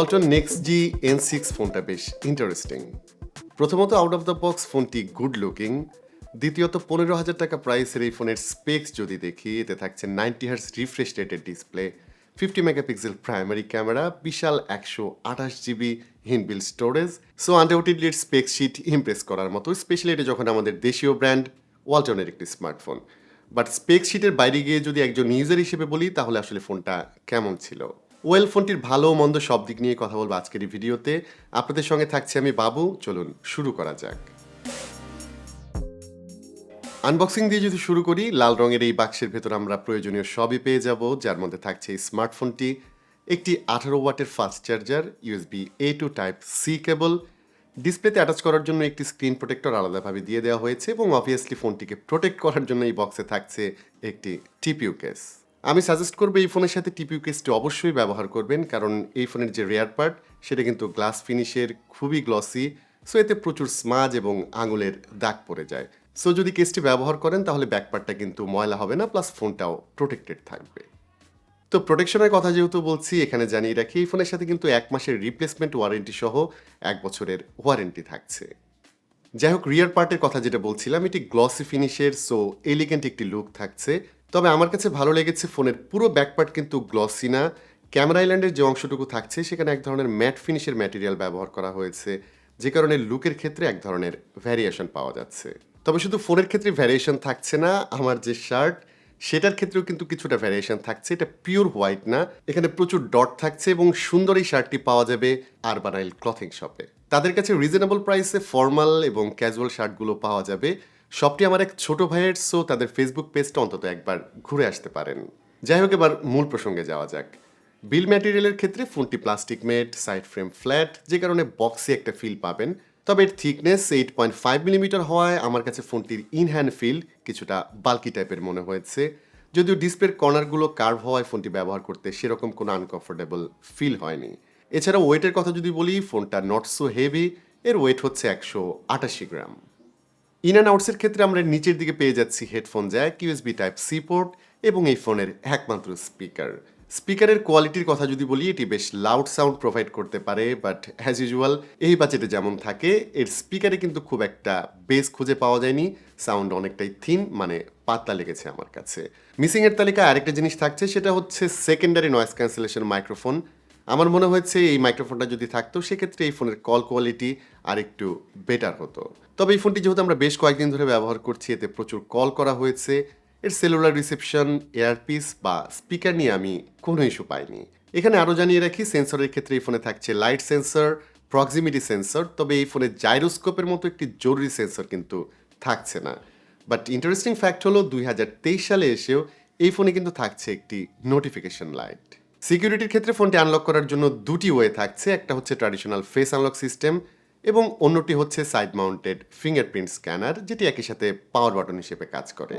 Walton next G N six ফোনটা বেশ interesting প্রথমত আউট অফ দ্য বক্স ফোনটি গুড লুকিং দ্বিতীয়ত পনেরো হাজার টাকা প্রাইসের এই ফোনের স্পেক্স যদি দেখি, এতে থাকছে ninety hertz refresh rated display fifty megapixel primary camera বিশাল একশো আঠাশ GB inbuilt storage so undoubtedly এর স্পেক্স শিট ইমপ্রেস করার মতো স্পেশালি এটা যখন আমাদের দেশীয় ব্র্যান্ড ওয়ালটনের একটি স্মার্টফোন বাট স্পেক শিটের বাইরে গিয়ে যদি একজন ইউজার হিসেবে বলি, তাহলে আসলে ফোনটা কেমন ছিল? ওয়েল ফোনটির ভালো মন্দ সব দিক নিয়ে কথা বলব আজকের এই ভিডিওতে। আপনাদের সঙ্গে থাকছে আমি বাবু। চলুন শুরু করা যাক। আনবক্সিং দিয়ে যদি শুরু করি, লাল রঙের এই বাক্সের ভেতর আমরা প্রয়োজনীয় সবই পেয়ে যাব, যার মধ্যে থাকছে এই স্মার্টফোনটি। একটি আঠারো ওয়াটের fast charger USB A to type C cable. ডিসপ্লেতে অ্যাটাচ করার জন্য একটি স্ক্রিন প্রোটেক্টর আলাদাভাবে দিয়ে দেওয়া হয়েছে এবং অবভিয়াসলি ফোনটিকে প্রোটেক্ট করার জন্য এই বক্সে থাকছে একটি টিপিউ কেস আমি সাজেস্ট করব এই ফোনের সাথে টিপিউ কেসটি অবশ্যই ব্যবহার করবেন, কারণ এই ফোনের যে রেয়ার পার্ট সেটা কিন্তু গ্লাস ফিনিশের খুবই গ্লসি সো এতে প্রচুর স্মাজ এবং আঙুলের দাগ পড়ে যায়। সো যদি কেসটি ব্যবহার করেন, তাহলে ব্যাকপার্টটা কিন্তু ময়লা হবে না প্লাস ফোনটাও প্রোটেক্টেড থাকবে। তো প্রোটেকশনের কথা যেহেতু বলছি, এখানে জানিয়ে রাখি, এই ফোনের সাথে কিন্তু এক মাসের রিপ্লেসমেন্ট ওয়ারেন্টি সহ এক বছরের ওয়ারেন্টি থাকছে। যাই হোক রিয়ার পার্টের কথা যেটা বলছিলাম, এটি গ্লসি ফিনিশের সো এলিগেন্ট একটি লুক থাকছে। তবে আমার কাছে ভালো লেগেছে ফোনের পুরো ব্যাকপার্ট কিন্তু গ্লসি না। ক্যামেরা আইল্যান্ডের যে অংশটুকু থাকছে, সেখানে এক ধরনের ম্যাট ফিনিশের ম্যাটেরিয়াল ব্যবহার করা হয়েছে, যে কারণে লুকের ক্ষেত্রে এক ধরনের ভ্যারিয়েশন পাওয়া যাচ্ছে। তবে শুধু ফোনের ক্ষেত্রে ভ্যারিয়েশন থাকছে না, আমার যে শার্ট সেটার ক্ষেত্রেও কিন্তু কিছুটা ভ্যারিয়েশন থাকছে। এটা পিওর হোয়াইট না, এখানে প্রচুর ডট থাকছে এবং সুন্দর এই শার্টটি পাওয়া যাবে আরবানাইল ক্লথিং শপে তাদের কাছে রিজনেবল প্রাইসে ফর্মাল এবং ক্যাজুয়াল শার্টগুলো পাওয়া যাবে। শপটি আমার এক ছোট ভাইয়ের, সো তাদের ফেসবুক পেজটা অন্তত একবার ঘুরে আসতে পারেন। যাই হোক, এবার মূল প্রসঙ্গে যাওয়া যাক। বিল ম্যাটেরিয়ালের ক্ষেত্রে ফোনটি plastic made side frame flat যে কারণে বক্সে একটা ফিল পাবেন। তবে এর thickness eight point five millimetre হওয়ায় আমার কাছে ফোনটির ইন হ্যান্ড ফিল কিছুটা বাল্কি টাইপের মনে হয়েছে। যদিও ডিসপ্লের কর্নারগুলো কার্ভ হওয়ায় ফোনটি ব্যবহার করতে সেরকম কোনো আনকমফোর্টেবল ফিল হয়নি। এছাড়া ওয়েটের কথা যদি বলি, ফোনটা নট সো হেভি এর ওয়েট হচ্ছে একশো আটাশি গ্রাম। ইন অ্যান্ড আউটসের ক্ষেত্রে আমরা নিচের দিকে পেয়ে যাচ্ছি headphone jack USB type C port এবং এই ফোনের একমাত্র স্পিকার স্পিকারের কোয়ালিটির কথা যদি বলি, এটি বেশ লাউড সাউন্ড প্রোভাইড করতে পারে বাট অ্যাজ ইউজুয়াল এই বাজেটে যেমন থাকে, এর স্পিকারে কিন্তু খুব একটা বেস খুঁজে পাওয়া যায়নি। সাউন্ড অনেকটাই থিন মানে পাতলা লেগেছে আমার কাছে। মিসিং এর তালিকায় আরেকটা জিনিস থাকছে, সেটা হচ্ছে সেকেন্ডারি নয়েস ক্যান্সেলেশন মাইক্রোফোন আমার মনে হয়েছে এই মাইক্রোফোনটা যদি থাকতো, সেক্ষেত্রে এই ফোনের কল কোয়ালিটি আর একটু বেটার হতো। তবে এই ফোনটি যেহেতু আমরা বেশ কয়েকদিন ধরে ব্যবহার করছি, এতে প্রচুর কল করা হয়েছে। এর সেলুলার রিসেপশন এয়ারপিস বা স্পিকার নিয়ে আমি কোনো ইস্যু পাইনি। এখানে আরও জানিয়ে রাখি সেন্সরের ক্ষেত্রে এই ফোনে থাকছে লাইট সেন্সর প্রক্সিমিটি সেন্সর তবে এই ফোনে জাইরোস্কোপের মতো একটি জরুরি সেন্সর কিন্তু থাকছে না। বাট ইন্টারেস্টিং ফ্যাক্ট হলো, দুই হাজার তেইশ সালে এসেও এই ফোনে কিন্তু থাকছে একটি নোটিফিকেশন লাইট সিকিউরিটির ক্ষেত্রে ফোনটি আনলক করার জন্য দুটি ওয়ে থাকছে। একটা হচ্ছে ট্র্যাডিশনাল ফেস আনলক সিস্টেম এবং অন্যটি হচ্ছে সাইড মাউন্টেড ফিঙ্গারপ্রিন্ট স্ক্যানার যেটি একই সাথে পাওয়ার বাটন হিসেবে কাজ করে।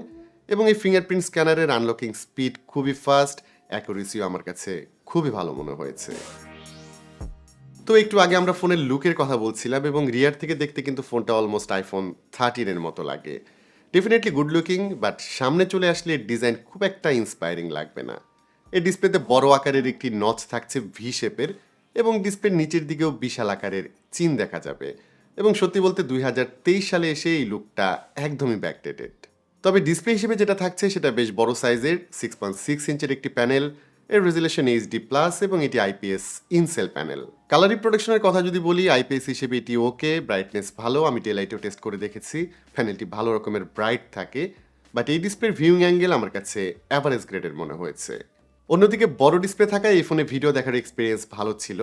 এবং এই ফিঙ্গারপ্রিন্ট স্ক্যানারের আনলকিং স্পিড খুবই ফাস্ট অ্যাকুরেসিও আমার কাছে খুবই ভালো মনে হয়েছে। তো একটু আগে আমরা ফোনের লুকের কথা বলছিলাম এবং রিয়ার থেকে দেখতে কিন্তু ফোনটা অলমোস্ট আইফোন থার্টিনের মতো লাগে। ডেফিনেটলি গুড লুকিং বাট সামনে চলে আসলে ডিজাইন খুব একটা ইন্সপায়ারিং লাগবে না। এই ডিসপ্লেতে বড় আকারের একটি নচ থাকছে ভি শেপের এবং ডিসপ্লের নিচের দিকেও বিশাল আকারের চিন দেখা যাবে। এবং সত্যি বলতে দুই হাজার তেইশ সালে এসে এই লুকটা একদমই ব্যাকডেটেড তবে ডিসপ্লে হিসেবে যেটা থাকছে সেটা বেশ বড় সাইজের সিক্স পয়েন্ট সিক্স ইঞ্চের একটি প্যানেল, এর রেজুলেশন এইচডি প্লাস এবং এটি আইপিএস ইনসেল প্যানেল। কালার রিপ্রোডাকশনের কথা যদি বলি আইপিএস হিসেবে এটি ওকে ব্রাইটনেস ভালো, আমি ডেলাইটেও টেস্ট করে দেখেছি প্যানেলটি ভালো রকমের ব্রাইট থাকে বাট এই ডিসপ্লের ভিউইং অ্যাঙ্গেল আমার কাছে অ্যাভারেজ গ্রেডের মনে হয়েছে। অন্যদিকে বড় ডিসপ্লে থাকায় এই ফোনে ভিডিও দেখার এক্সপিরিয়েন্স ভালো ছিল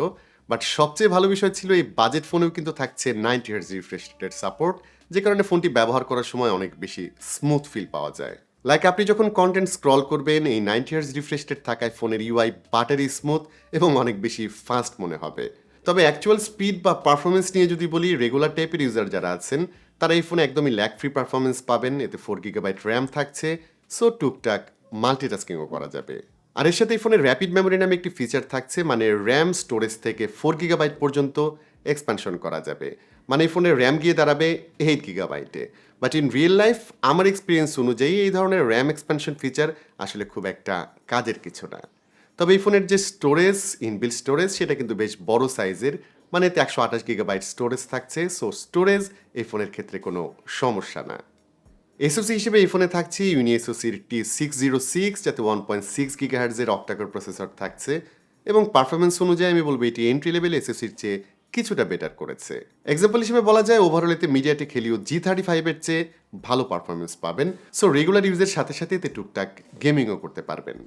বাট সবচেয়ে ভালো বিষয় ছিল এই বাজেট ফোনেও কিন্তু থাকছে নাইনটি হার্জ রিফ্রেশ রেটের সাপোর্ট যে কারণে ফোনটি ব্যবহার করার সময় অনেক বেশি স্মুথ ফিল পাওয়া যায়। লাইক আপনি যখন কন্টেন্ট স্ক্রল করবেন, এই নাইনটি হার্জ রিফ্রেশ রেট থাকায় ফোনের ইউআই বাটারি স্মুথ এবং অনেক বেশি ফাস্ট মনে হবে। তবে অ্যাকচুয়াল স্পিড বা পারফরমেন্স নিয়ে যদি বলি রেগুলার টাইপের ইউজার যারা আছেন, তারা এই ফোনে একদমই ল্যাক ফ্রি পারফরমেন্স পাবেন, এতে ফোর গিগাবাইট র্যাম থাকছে সো টুকটাক মাল্টিটাস্কিংও করা যাবে। আর এর সাথে এই ফোনের র্যাপিড মেমোরি নামে একটি ফিচার থাকছে মানে র্যাম স্টোরেজ থেকে ফোর গিগাবাইট পর্যন্ত এক্সপানশন করা যাবে। মানে এই ফোনের র্যাম গিয়ে দাঁড়াবে এইট গিগাবাইটে বাট ইন রিয়েল লাইফ আমার এক্সপিরিয়েন্স অনুযায়ী এই ধরনের র্যাম এক্সপানশন ফিচার আসলে খুব একটা কাজের কিছু না। তবে এই ফোনের যে স্টোরেজ ইনবিল স্টোরেজ সেটা কিন্তু বেশ বড় সাইজের মানে এতে একশো আঠাশ গিগাবাইট স্টোরেজ থাকছে। সো স্টোরেজ এই ফোনের ক্ষেত্রে কোনো সমস্যা না। এসওসি হিসেবে এই ফোনে থাকছে। ইউনি এসওসির টি সিক্স জিরো সিক্স যাতে ওয়ান পয়েন্ট সিক্স গিগাহার্জের অক্টাকর প্রসেসর থাকছে এবং পারফরমেন্স অনুযায়ী আমি বলব এটি এন্ট্রি লেভেল এসওসির চেয়ে কিছুটা বেটার করেছে। এক্সাম্পল হিসেবে বলা যায় ওভারঅল এতে মিডিয়াটেক খেলিও জি থার্টি ফাইভের চেয়ে ভালো পারফরমেন্স পাবেন। সো রেগুলার ইউজের সাথে সাথে এতে টুকটাক গেমিংও করতে পারবেন।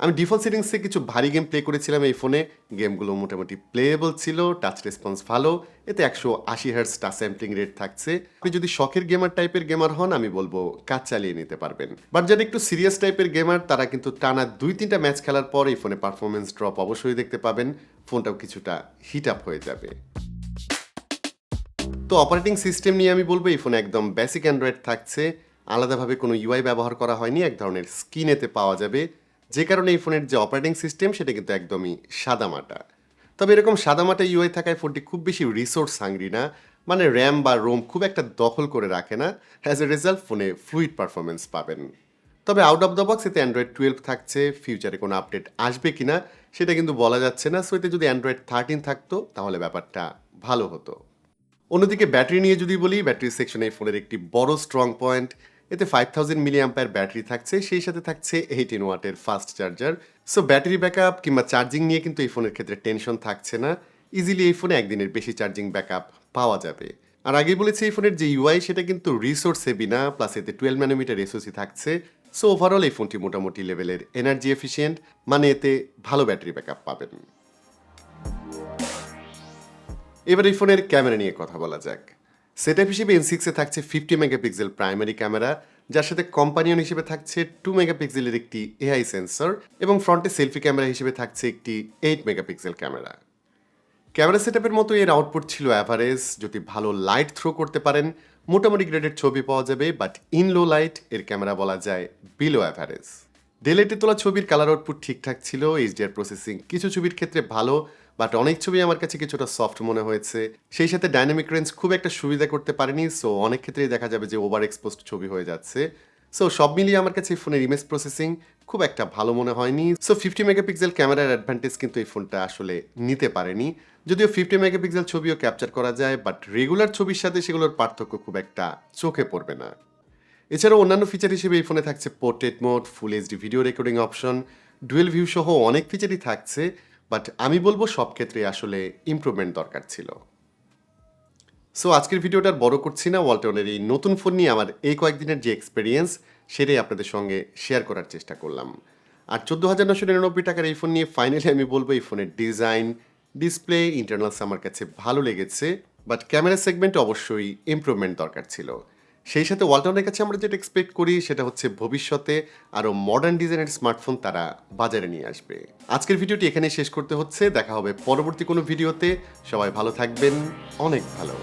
আমি ডিফল্ট সেটিংসে কিছু ভারী গেম প্লে করেছিলাম এই ফোনে গেমগুলো মোটামুটি প্লেয়েবল ছিল টাচ রেসপন্স ভালো, এতে একশো আশি হার্স টাচ স্যাম্পলিং রেট থাকছে। আপনি যদি শখের গেমার টাইপের গেমার হন, আমি বলব কাজ চালিয়ে নিতে পারবেন। বাট যারা একটু সিরিয়াস টাইপের গেমার তারা কিন্তু টানা দুই তিনটা ম্যাচ খেলার পর এই ফোনে পারফরমেন্স ড্রপ অবশ্যই দেখতে পাবেন। ফোনটাও কিছুটা হিট আপ হয়ে যাবে। তো অপারেটিং সিস্টেম নিয়ে আমি বলব, এই ফোনে একদম বেসিক অ্যান্ড্রয়েড থাকছে। আলাদাভাবে কোনো ইউআই ব্যবহার করা হয়নি, এক ধরনের স্কিন এতে পাওয়া যাবে। যে কারণে এই ফোনের যে অপারেটিং সিস্টেম সেটা কিন্তু একদমই সাদামাটা। তবে এরকম সাদামাটা ইউআই থাকায় ফোনটি খুব বেশি রিসোর্স হাঙ্গরি না। মানে র্যাম বা রোম খুব একটা দখল করে রাখে না। অ্যাজ এ রেজাল্ট ফোনে ফ্লুইড পারফরমেন্স পাবেন। তবে আউট অফ দ্য বক্স এতে অ্যান্ড্রয়েড টুয়েলভ থাকছে। ফিউচারে কোনো আপডেট আসবে কি না সেটা কিন্তু বলা যাচ্ছে না। সো এতে যদি অ্যান্ড্রয়েড থার্টিন থাকতো, তাহলে ব্যাপারটা ভালো হতো। অন্যদিকে ব্যাটারি নিয়ে যদি বলি, ব্যাটারি সেকশনে এই ফোনের একটি বড় স্ট্রং পয়েন্ট এতে ফাইভ থাউজেন্ড মিলি অ্যাম্পায়ার ব্যাটারি থাকছে, সেই সাথে থাকছে এইটিন ওয়াটের fast charger so battery backup কিংবা চার্জিং নিয়ে কিন্তু এই ফোনের ক্ষেত্রে টেনশন থাকছে না। ইজিলি এই ফোনে একদিনের বেশি চার্জিং ব্যাকআপ পাওয়া যাবে। আর আগে বলেছি, এই ফোনের যে ইউআই সেটা কিন্তু রিসোর্স হেভি না প্লাস এতে টুয়েলভ ন্যানোমিটার এসওসি থাকছে। সো ওভারঅল এই ফোনটি মোটামুটি লেভেলের এনার্জি এফিসিয়েন্ট মানে এতে ভালো ব্যাটারি ব্যাকআপ পাবেন। এবার এই ফোনের ক্যামেরা নিয়ে কথা বলা যাক। সেটআপ হিসেবে এন সিক্সে থাকছে ফিফটি মেগাপিক্সেল প্রাইমারি ক্যামেরা যার সাথে কম্পানিয়ন হিসেবে থাকছে টু মেগাপিক্সেলের একটি এআই সেন্সর এবং ফ্রন্টে সেলফি ক্যামেরা হিসেবে থাকছে একটি এইট মেগাপিক্সেল ক্যামেরা ক্যামেরা সেটআপের মতো এর আউটপুট ছিল অ্যাভারেজ যদি ভালো লাইট থ্রো করতে পারেন, মোটামুটি গ্রেডের ছবি পাওয়া যাবে বাট ইন লো লাইটের ক্যামেরা বলা যায় বিলো অ্যাভারেজ ডেলেটে তোলা ছবির কালার আউটপুট ঠিকঠাক ছিল এইচডিআর প্রসেসিং কিছু ছবির ক্ষেত্রে ভালো বাট অনেক ছবি আমার কাছে কিছুটা সফট মনে হয়েছে। সেই সাথে ডাইনামিক রেঞ্জ খুব একটা সুবিধা করতে পারেনি সো অনেক ক্ষেত্রেই দেখা যাবে যে ওভার এক্সপোজড ছবি হয়ে যাচ্ছে। সো সব মিলিয়ে আমার কাছে এই ফোনের ইমেজ প্রসেসিং খুব একটা ভালো মনে হয়নি। সো ফিফটি মেগাপিক্সেল ক্যামেরার অ্যাডভান্টেজ কিন্তু এই ফোনটা আসলে নিতে পারেনি। যদিও ফিফটি মেগাপিক্সেল ছবিও ক্যাপচার করা যায় বাট রেগুলার ছবির সাথে সেগুলোর পার্থক্য খুব একটা চোখে পড়বে না। এছাড়াও অন্যান্য ফিচার হিসেবে এই ফোনে থাকছে portrait mode full HD video recording option dual view সহ অনেক ফিচারই থাকছে। বাট আমি বলব সব ক্ষেত্রে আসলে ইমপ্রুভমেন্ট দরকার ছিল। সো আজকের ভিডিওটা বড় করছি না। ওয়ালটনের এই নতুন ফোন নিয়ে আমার এই কয়েকদিনের যে এক্সপিরিয়েন্স সেটাই আপনাদের সঙ্গে শেয়ার করার চেষ্টা করলাম। আর চোদ্দ হাজার নশো নিরানব্বই টাকার এই ফোন নিয়ে ফাইনালি আমি বলব এই ফোনের ডিজাইন ডিসপ্লে ইন্টারনালস আমার কাছে ভালো লেগেছে। বাট ক্যামেরা সেগমেন্টে অবশ্যই ইমপ্রুভমেন্ট দরকার ছিল। সেই সাথে ওয়ালটনের কাছে আমরা যেটা এক্সপেক্ট করি সেটা হচ্ছে ভবিষ্যতে আরও মডার্ন ডিজাইনের স্মার্টফোন তারা বাজারে নিয়ে আসবে। আজকের ভিডিওটি এখানে শেষ করতে হচ্ছে। দেখা হবে পরবর্তী কোনো ভিডিওতে সবাই ভালো থাকবেন। অনেক ভালো।